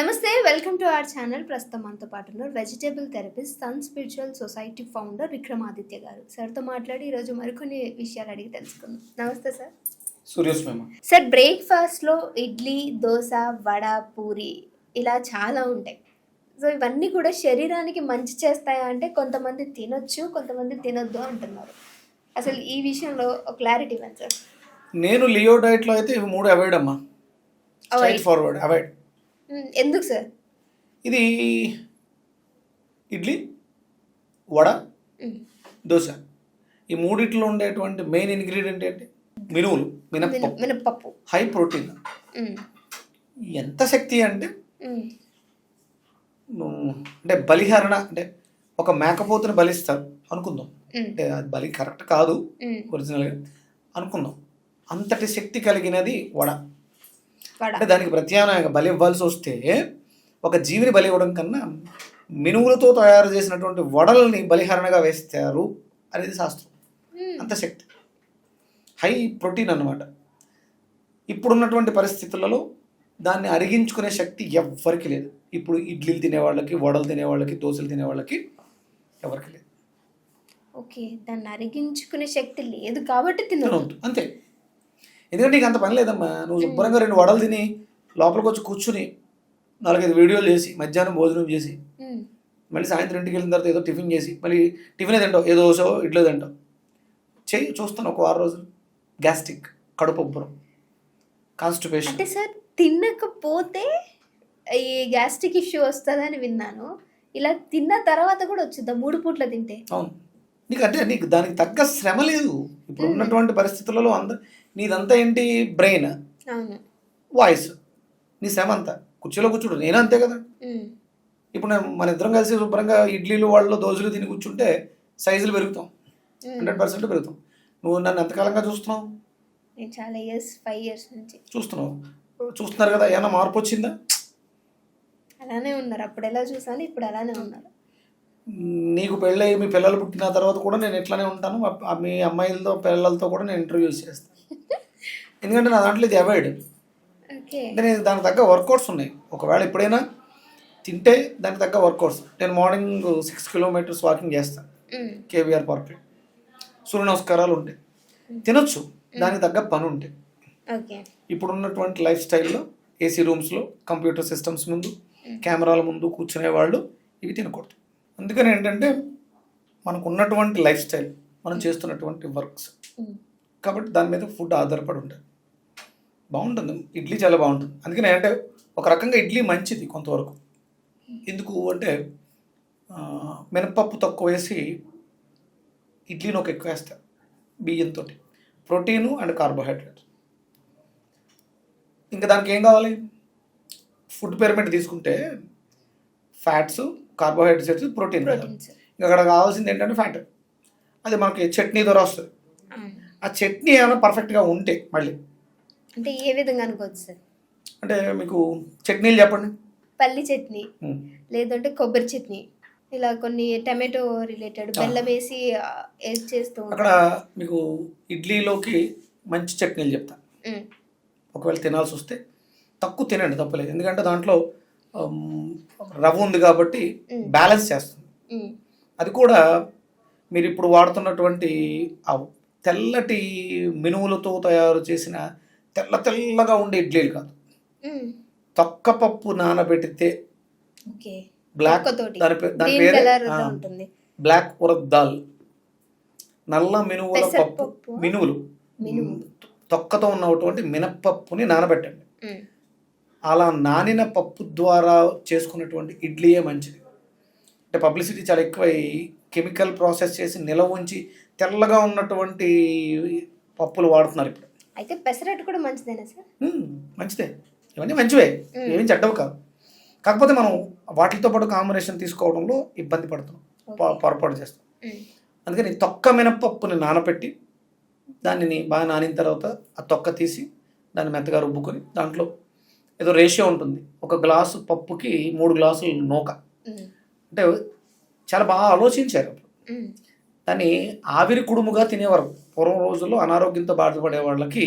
నమస్తే welcome to our channel. ప్రస్తుతం మనతో పాటు ఉన్నారు vegetable therapist sun spiritual society founder Vikramaditya garu. సార్తో మాట్లాడి ఈరోజు మరికొన్ని విషయాలు అడిగి తెలుసుకుందాం. నమస్తే సార్. సార్ బ్రేక్ఫాస్ట్లో ఇడ్లీ దోశ వడ పూరి ఇలా చాలా ఉంటాయి. సో ఇవన్నీ కూడా శరీరానికి మంచి చేస్తాయా అంటే కొంతమంది తినొచ్చు కొంతమంది తినొద్దు అంటున్నారు. అసలు ఈ విషయంలో క్లారిటీ ఇవ్వండి సార్. నేను లియో డైట్లో అయితే ఇవి మూడు అవాయిడ్ అమ్మా. ఫార్వర్డ్ అవాయిడ్ ఎందుకు సార్? ఇది ఇడ్లీ వడ దోశ. ఈ మూడిట్లో ఉండేటువంటి మెయిన్ ఇంగ్రీడియంట్ ఏంటి? మినువులు మిన- మినప్పప్పు. మినప్పప్పు హై ప్రోటీన్ ఎంత శక్తి అంటే అంటే బలిహరణ అంటే ఒక మేకపోతుని బలిస్తారు అనుకుందాం. అంటే అది బలి కరెక్ట్ కాదు. ఒరిజినల్గా అనుకుందాం. అంతటి శక్తి కలిగినది వడ. అంటే దానికి ప్రత్యామ్నాయంగా బలి ఇవ్వాల్సి వస్తే ఒక జీవిని బలి ఇవ్వడం కన్నా మినువులతో తయారు చేసినటువంటి వడల్ని బలిహరణగా వేస్తారు అనేది శాస్త్రం. అంత శక్తి. హై ప్రోటీన్ అన్నమాట. ఇప్పుడున్నటువంటి పరిస్థితులలో దాన్ని అరిగించుకునే శక్తి ఎవ్వరికి లేదు. ఇప్పుడు ఇడ్లీలు తినేవాళ్ళకి వడలు తినేవాళ్ళకి దోశలు తినేవాళ్ళకి ఎవరికి లేదు. ఓకే దాన్ని అరిగించుకునే శక్తి లేదు కాబట్టి తినవద్దు అంతే. ఎందుకంటే నీకు అంత పని లేదమ్మా. నువ్వు శుభ్రంగా రెండు వడలు తిని లోపలికి వచ్చి కూర్చుని నాలుగైదు వీడియోలు చేసి మధ్యాహ్నం భోజనం చేసి మళ్ళీ సాయంత్రం ఇంటికి వెళ్ళిన తర్వాత ఏదో టిఫిన్ చేసి మళ్ళీ టిఫిన్ తింటావు ఏదో దోశ ఇడ్లీ తింటావు. చెయ్యి చూస్తాను ఒక వారం రోజులు. గ్యాస్ట్రిక్ కడుపు ఉబ్బరం కాన్స్టిపేషన్. అంటే సార్ తినకపోతే ఈ గ్యాస్ట్రిక్ ఇష్యూ వస్తుందని విన్నాను. ఇలా తిన్న తర్వాత కూడా వచ్చిందా మూడు పూట్ల తింటే. అవును. నీకు అంటే నీకు దానికి తగ్గ శ్రమ లేదు. ఇప్పుడు ఉన్నటువంటి పరిస్థితులలో అంద నీదంతా ఏంటి? బ్రెయిన్. వాయిస్. నీ శ్రమ అంతా కుర్చీలో కూర్చుంటు నేను అంతే కదా. ఇప్పుడు నేను మన ఇద్దరం కలిసి శుభ్రంగా ఇడ్లీలు వాళ్ళు దోశలు తిని కూర్చుంటే సైజులు పెరుగుతాం. Hundred percent పెరుగుతాం. నువ్వు నన్ను ఎంతకాలంగా చూస్తున్నావు? నేను చాలా ఇయర్స్ ఫైవ్ ఇయర్స్ నుంచి. చూస్తున్నావు. చూస్తున్నారు కదా ఏమైనా మార్పు వచ్చిందా? అలానే ఉన్నారు. అప్పుడు ఎలా చూసాను ఇప్పుడు అలానే ఉన్నారు. నీకు పెళ్ళై మీ పిల్లలు పుట్టిన తర్వాత కూడా నేను ఎట్లానే ఉంటాను. మీ అమ్మాయిలతో పిల్లలతో కూడా నేను ఇంటర్వ్యూస్ చేస్తాను. ఎందుకంటే నా దాంట్లో ఇది అవాయిడ్ నేను దానికి తగ్గ వర్కౌట్స్ ఉన్నాయి. ఒకవేళ ఎప్పుడైనా తింటే దానికి తగ్గ వర్కౌట్స్ నేను మార్నింగ్ సిక్స్ కిలోమీటర్స్ వాకింగ్ చేస్తాను కేవీఆర్ పార్క్ సూర్య నమస్కారాలు ఉంటాయి. తినొచ్చు. దానికి తగ్గ పని ఉంటాయి. ఓకే. ఇప్పుడున్నటువంటి లైఫ్ స్టైల్లో ఏసీ రూమ్స్లో కంప్యూటర్ సిస్టమ్స్ ముందు కెమెరాల ముందు కూర్చునే వాళ్ళు ఇవి తినకూడదు. అందుకని ఏంటంటే మనకు ఉన్నటువంటి లైఫ్ స్టైల్ మనం చేస్తున్నటువంటి వర్క్స్ కాబట్టి దాని మీద ఫుడ్ ఆధారపడి ఉంటుంది. బాగుంటుంది. ఇడ్లీ చాలా బాగుంటుంది. అందుకని అంటే ఒక రకంగా ఇడ్లీ మంచిది కొంతవరకు. ఎందుకు అంటే మినపప్పు తక్కువ వేసి ఇడ్లీని ఒక ఎక్కువ వేస్తారు బియ్యంతో ప్రోటీను అండ్ కార్బోహైడ్రేట్. ఇంకా దానికి ఏం కావాలి? ఫుడ్ పిరమిడ్ తీసుకుంటే ఫ్యాట్స్ కార్బోహైడ్రేట్స్ ప్రోటీన్ ఇంకా అక్కడ కావాల్సింది ఏంటంటే ఫ్యాట్. అది మనకి చట్నీ ద్వారా వస్తుంది. ఆ చట్నీ ఏమైనా పర్ఫెక్ట్గా ఉంటే మళ్ళీ అంటే ఏ విధంగా అనుకోవచ్చు సార్? అంటే మీకు చట్నీలు చెప్పండి. పల్లి చట్నీ. లేదంటే కొబ్బరి చట్నీ ఇలా కొన్ని టమాటో రిలేటెడ్ బెల్లం వేసి చేస్తూ. అక్కడ మీకు ఇడ్లీలోకి మంచి చట్నీలు చెప్తా. ఒకవేళ తినాల్సి వస్తే తక్కువ తినండి తప్పలేదు. ఎందుకంటే దాంట్లో రవ్వ ఉంది కాబట్టి. బ్యాలెన్స్ చేస్తుంది. అది కూడా మీరు ఇప్పుడు వాడుతున్నటువంటి తెల్లటి మినుములతో తయారు చేసిన తెల్ల తెల్లగా ఉండే ఇడ్లీలు కాదు. తొక్క పప్పు నానబెట్టితే ఓకే. బ్లాక్. దాని పేరే బ్లాక్ ఉరద్ దాల్. నల్ల మినువుల పప్పు. మినువులు. తొక్కతో ఉన్నటువంటి మినప్పప్పుని నానబెట్టండి. అలా నానిన పప్పు ద్వారా చేసుకున్నటువంటి ఇడ్లీయే మంచిది. అంటే పబ్లిసిటీ చాలా ఎక్కువ కెమికల్ ప్రాసెస్ చేసి నిలవ ఉంచి తెల్లగా ఉన్నటువంటి పప్పులు వాడుతున్నారు ఇప్పుడు. అయితే పెసరట్టు కూడా మంచిదేనా సార్? మంచిదే. ఇవన్నీ మంచివే. ఏమీ చెడ్డవు కాదు కాకపోతే మనం వాటితో పాటు కాంబినేషన్ తీసుకోవడంలో ఇబ్బంది పడుతున్నాం. పొరపాటు చేస్తాం. అందుకని తొక్క మినపప్పుని నానబెట్టి దానిని బాగా నానిన తర్వాత ఆ తొక్క తీసి దాన్ని మెత్తగా రుబ్బుకొని దాంట్లో ఏదో రేషియో ఉంటుంది. ఒక గ్లాసు పప్పుకి మూడు గ్లాసులు నూక. అంటే చాలా బాగా ఆలోచించారు దాన్ని ఆవిరి కుడుముగా తినేవారు. పూర్వం రోజుల్లో అనారోగ్యంతో బాధపడే వాళ్ళకి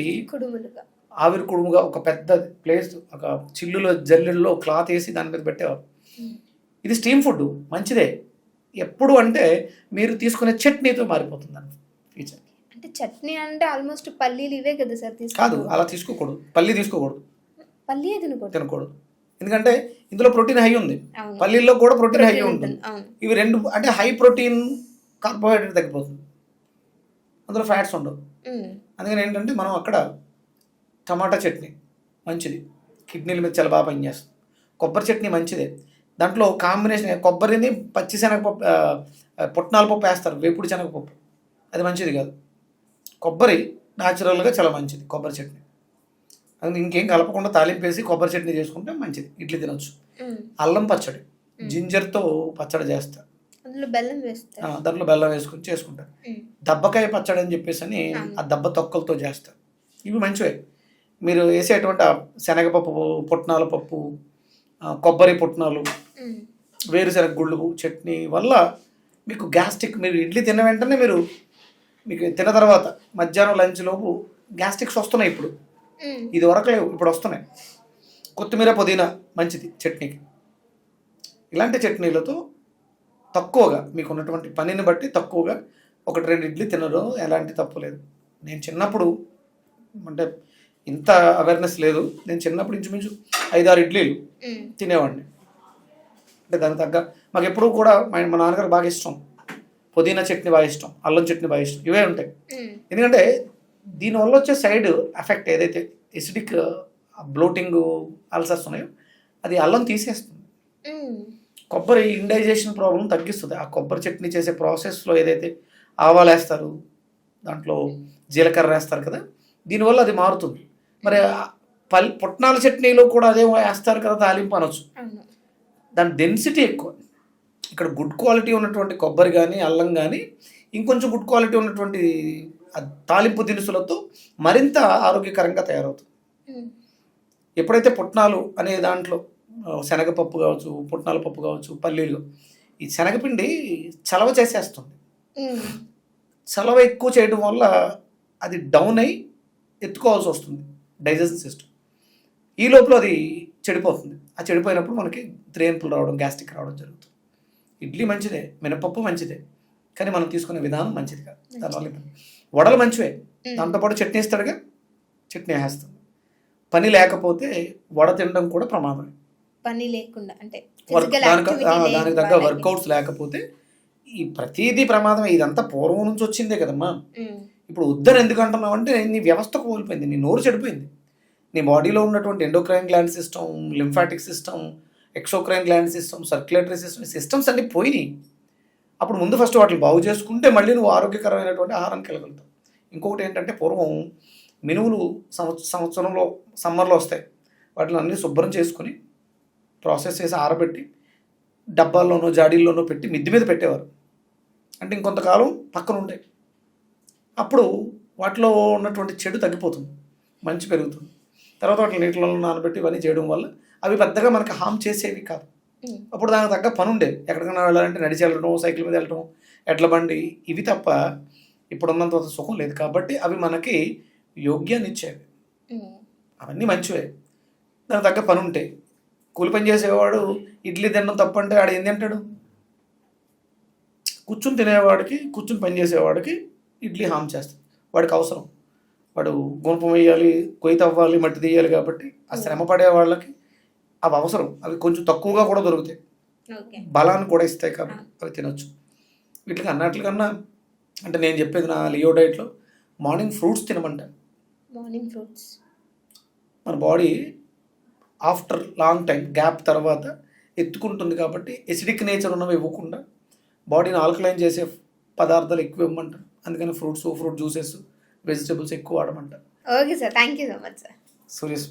ఆవిరి కుడుముగా ఒక పెద్ద ప్లేస్ ఒక చిల్లులో జల్లెల్లో క్లాత్ వేసి దాని మీద పెట్టేవారు. ఇది స్టీమ్ ఫుడ్ మంచిదే. ఎప్పుడు అంటే మీరు తీసుకునే చట్నీతో మారిపోతుంది ఫీచర్ అంటే చట్నీ అంటే ఆల్మోస్ట్ పల్లీలు ఇవే కదా సార్ కాదు అలా తీసుకోకూడదు. పల్లి తీసుకోకూడదు. పల్లి తినకూడదు? తినకూడదు. ఎందుకంటే ఇందులో ప్రోటీన్ హై ఉంది. పల్లీల్లో కూడా ప్రోటీన్ హై ఉంటుంది. ఇవి రెండు అంటే హై ప్రోటీన్ కార్బోహైడ్రేట్ తగ్గిపోతుంది. అందులో ఫ్యాట్స్ ఉండవు. అందుకని ఏంటంటే మనం అక్కడ టమాటా చట్నీ మంచిది. కిడ్నీల మీద చాలా బాగా పనిచేస్తుంది. కొబ్బరి చట్నీ మంచిదే. దాంట్లో కాంబినేషన్ కొబ్బరిని పచ్చి శనగపప్పు పుట్నాల పప్పు వేస్తారు. వేపుడు శనగపప్పు. అది మంచిది కాదు. కొబ్బరి న్యాచురల్గా చాలా మంచిది కొబ్బరి చట్నీ. అది ఇంకేం కలపకుండా తాలింపు వేసి కొబ్బరి చట్నీ చేసుకుంటే మంచిది. ఇడ్లీ తినొచ్చు. అల్లం పచ్చడి. జింజర్తో పచ్చడి చేస్తారు. అందులో బెల్లం వేస్తారు. దాంట్లో బెల్లం వేసుకొని చేసుకుంటారు. దబ్బకాయ పచ్చడి అని చెప్పేసి అని. ఆ దబ్బ తొక్కలతో చేస్తారు. ఇవి మంచివే. మీరు వేసేటువంటి ఆ శనగపప్పు పుట్నాల పప్పు కొబ్బరి పుట్నాలు వేరుశనగ గుళ్ళు చట్నీ వల్ల మీకు గ్యాస్ట్రిక్ మీరు ఇడ్లీ తిన్న వెంటనే మీరు మీకు తిన్న తర్వాత మధ్యాహ్నం లంచ్ లోపు గ్యాస్ట్రిక్స్ వస్తున్నాయి ఇప్పుడు. ఇది వరకు లేవు ఇప్పుడు వస్తున్నాయి. కొత్తిమీర పుదీనా మంచిది చట్నీకి. ఇలాంటి చట్నీలతో తక్కువగా మీకు ఉన్నటువంటి పనిని బట్టి తక్కువగా ఒకటి రెండు ఇడ్లీ తినడం ఎలాంటి తప్పు లేదు. నేను చిన్నప్పుడు అంటే ఇంత అవేర్నెస్ లేదు. నేను చిన్నప్పుడు ఇంచుమించు ఐదారు ఇడ్లీలు తినేవాడిని. అంటే దానికి తగ్గ మాకు ఎప్పుడూ కూడా మా మా నాన్నగారు బాగా ఇష్టం. పుదీనా చట్నీ బాగా ఇష్టం. అల్లం చట్నీ బాగా ఇష్టం. ఇవే ఉంటాయి. ఎందుకంటే దీనివల్ల వచ్చే సైడ్ ఎఫెక్ట్ ఏదైతే ఎసిడిక్ బ్లోటింగ్ అల్సర్స్ ఉన్నాయో అది అల్లం తీసేస్తుంది. కొబ్బరి ఇండైజేషన్ ప్రాబ్లం తగ్గిస్తుంది. ఆ కొబ్బరి చట్నీ చేసే ప్రాసెస్లో ఏదైతే ఆవాలు వేస్తారు దాంట్లో జీలకర్ర వేస్తారు కదా దీనివల్ల అది మారుతుంది. మరి పల్ పుట్నాల చట్నీలో కూడా అదే వేస్తారు కదా తాలింపు అనొచ్చు. దాని డెన్సిటీ ఎక్కువ. ఇక్కడ గుడ్ క్వాలిటీ ఉన్నటువంటి కొబ్బరి కానీ అల్లం కానీ ఇంకొంచెం గుడ్ క్వాలిటీ ఉన్నటువంటి తాలింపు దినుసులతో మరింత ఆరోగ్యకరంగా తయారవుతుంది. ఎప్పుడైతే పుట్నాలు అనే దాంట్లో శనగపప్పు కావచ్చు పుట్నాల పప్పు కావచ్చు పల్లీలు. ఈ శనగపిండి చలవ చేసేస్తుంది. చలవ ఎక్కువ చేయడం వల్ల అది డౌన్ అయి ఎత్తుకోవాల్సి వస్తుంది డైజెషన్ సిస్టమ్ ఈ లోపల అది చెడిపోతుంది. ఆ చెడిపోయినప్పుడు మనకి త్రేన్పులు రావడం గ్యాస్ట్రిక్ రావడం జరుగుతుంది. ఇడ్లీ మంచిదే మినపప్పు మంచిదే కానీ మనం తీసుకునే విధానం మంచిది కాదు. దానివల్ల. వడలు మంచివే. దాంతోపాటు చట్నీ ఇస్తాడుగా చట్నీ వేస్తాం పని లేకపోతే వడ తినడం కూడా ప్రమాదమే. పని లేకుండా అంటే దానికి తగ్గ. వర్కౌట్స్ లేకపోతే ఈ ప్రతిదీ ప్రమాదమే. ఇదంతా పూర్వం నుంచి వచ్చిందే కదమ్మా. ఇప్పుడు వద్దని ఎందుకు అంటున్నావు అంటే నీ వ్యవస్థ కోల్పోయింది నీ నోరు చెడిపోయింది. నీ బాడీలో ఉన్నటువంటి endocrine gland system lymphatic system exocrine gland system circulatory system systems అన్ని పోయినాయి. అప్పుడు ముందు ఫస్ట్ వాటిని బాగు చేసుకుంటే మళ్ళీ నువ్వు ఆరోగ్యకరమైనటువంటి ఆహారం కలగలుగుతావు ఇంకొకటి ఏంటంటే పూర్వం మినువులు సంవత్స సంవత్సరంలో సమ్మర్లో వస్తాయి. వాటిని అన్ని శుభ్రం చేసుకుని ప్రాసెస్ చేసి ఆరబెట్టి డబ్బాల్లోనో జాడీల్లోనో పెట్టి మిద్ది మీద పెట్టేవారు. అంటే ఇంకొంతకాలం పక్కన ఉంటాయి అప్పుడు వాటిలో ఉన్నటువంటి చెడు తగ్గిపోతుంది మంచి పెరుగుతుంది. తర్వాత వాటిని నీటిలో నానబెట్టి ఇవన్నీ చేయడం వల్ల అవి పెద్దగా మనకి హామ్ చేసేవి కాదు. అప్పుడు దానికి తగ్గ పని ఉండేది. ఎక్కడికైనా వెళ్ళాలంటే నడిచి వెళ్ళడం సైకిల్ మీద వెళ్ళడం ఎడ్ల బండి ఇవి తప్ప ఇప్పుడు ఉన్నంత సుఖం లేదు. కాబట్టి అవి మనకి యోగ్యాన్ని ఇచ్చేవి. అవన్నీ మంచివే. దానికి తగ్గ పని ఉంటాయి కూలి పని చేసేవాడు ఇడ్లీ తినడం తప్పంటే ఆడు ఏం తింటాడు కూర్చుని తినేవాడికి కూర్చుని పని చేసేవాడికి ఇడ్లీ హామ్ చేస్తుంది వాడికి అవసరం. వాడు గుణపం వేయాలి కొయ్యి తవ్వాలి మట్టి తీయాలి కాబట్టి ఆ శ్రమ పడే వాళ్ళకి అవి అవసరం. అవి కొంచెం తక్కువగా కూడా దొరుకుతాయి. బలాన్ని కూడా ఇస్తాయి కాబట్టి అవి తినొచ్చు. వీటికి అన్నట్లుకన్నా అంటే నేను చెప్పేది నా లియో డైట్లో మార్నింగ్ ఫ్రూట్స్ తినమంట మార్నింగ్ ఫ్రూట్స్. మన body after long time gap తర్వాత ఎత్తుకుంటుంది కాబట్టి ఎసిడిక్ నేచర్ ఉన్నవి ఇవ్వకుండా బాడీని ఆల్కలైన్ చేసే పదార్థాలు ఎక్కువ ఇవ్వమంటారు అందుకని ఫ్రూట్స్ ఫ్రూట్ జ్యూసెస్ వెజిటబుల్స్ ఎక్కువ వాడమంటారు okay sir thank you so much sir Surya's